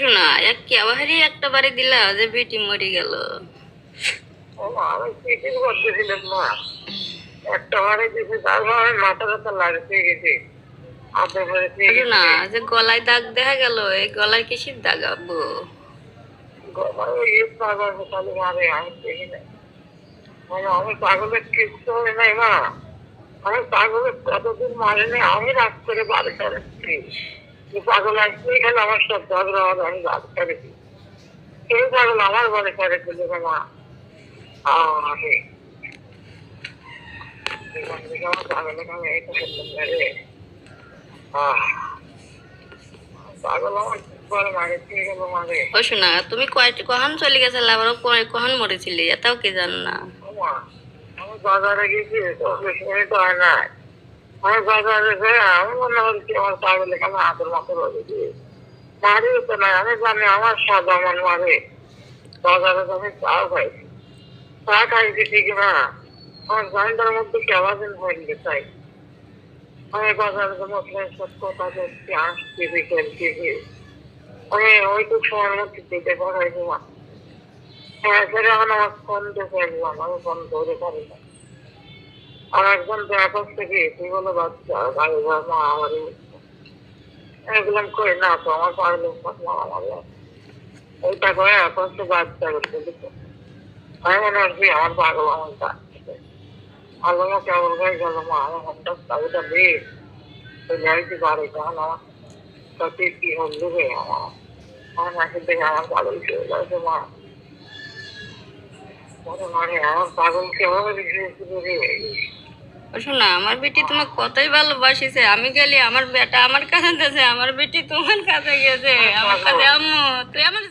শোনা এক কি আবাহারি একটা বাড়ি দিলা যে বেটি মরে গেল? ও মা আমি চিঠির করতেছিলাম মা। একটা বারে দিয়েছি তারপর মাথা ব্যথা লাগতে গেছি হাতে করে ও শোনা যে গলায় দাগ দেখা গেল এই গলায় কিসির দাগ আব্বু? মারে আমি না। মানে পাগলের কিচ্ছু হয় মা। আমি কতদিন আমি রাত করে পাগল আসলে এখানে আমার সব ঝগড়া হবে আমি রাত করেছি এই পাগল আমার বাড়ি করে দিল মা আরে। এখান থেকে আমার পাগলের আমি এইটা করলাম না রে আহ পাগল আমার পরে মারে দিয়ে গেল মারে ও শোনা তুমি কখন চলে গেছে আবারও কয়- কখন মরেছিলি? এটাও কি জান না। বাজারে গেছি মিনিট হয় না আমি বাজারে আমি মনে করছি আমার পাগলে কেন হাতের মাথা তো না আমি জানি আমার মারে। বাজারে আমি চাও খাইছি চা খাইছি ঠিক না? আমার জানটার মধ্যে কেমন হয়ে চাই আমি বাজারে তো সব কথা বলছি, আসছি বিকেল থেকে। আমি ওইটুক সময়ের মধ্যে দিতে পারাইছি মা হ্যাঁ এখন আমার ফোন দেখে ফোন ধরে না আর একজন থেকে এগুলাম কই, না তো, আমার পাগল আমার ওইটা আমার পাগল আমার আলো মা, আমার হঠাৎ চাবিটা দিয়ে তো যাইতে পারে সাথে কি হল আমার? আমার নাকি দেখে আমার পাগল চলে মা। শোনা, আমার বেটি তোমার কতই ভালোবাসিছে। আমি গেলি আমার বেটা আমার কাছে গেছে, আমার বেটি তোমার কাছে গেছে। আমার কাছে তুই আমার